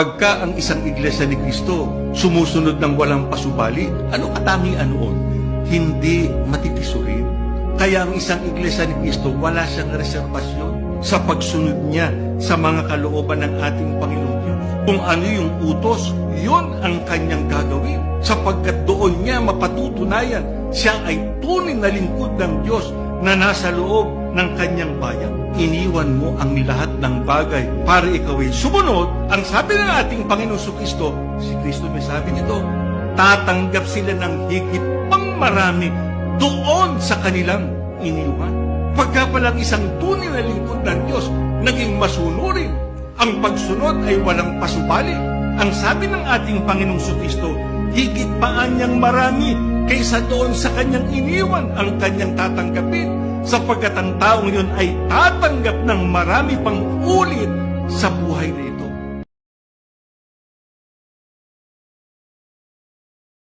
Pagka ang isang iglesia ni Kristo sumusunod ng walang pasubali, ano katangian noon? Hindi matitisurin. Kaya ang isang iglesia ni Kristo wala siyang reservasyon sa pagsunod niya sa mga kalooban ng ating Panginoong Diyos. Kung ano yung utos, yon ang kanyang gagawin. Sapagkat doon niya mapatutunayan siya ay tunay na lingkod ng Diyos na nasa loob ng kanyang bayan. Iniwan mo ang lahat ng bagay para ikaw ay sumunod. Ang sabi ng ating Panginoon Kristo, si Kristo may sabi nito, tatanggap sila ng higit pang marami doon sa kanilang iniwan. Pagka palang isang tunay na lingkod ng Diyos, naging masunurin. Ang pagsunod ay walang pasubali. Ang sabi ng ating Panginoong Kristo, higit pa niyang marami kaysa doon sa kanyang iniwan ang kanyang tatanggapin sapagkat ang taong yun ay tatanggap ng marami pang ulit sa buhay na ito.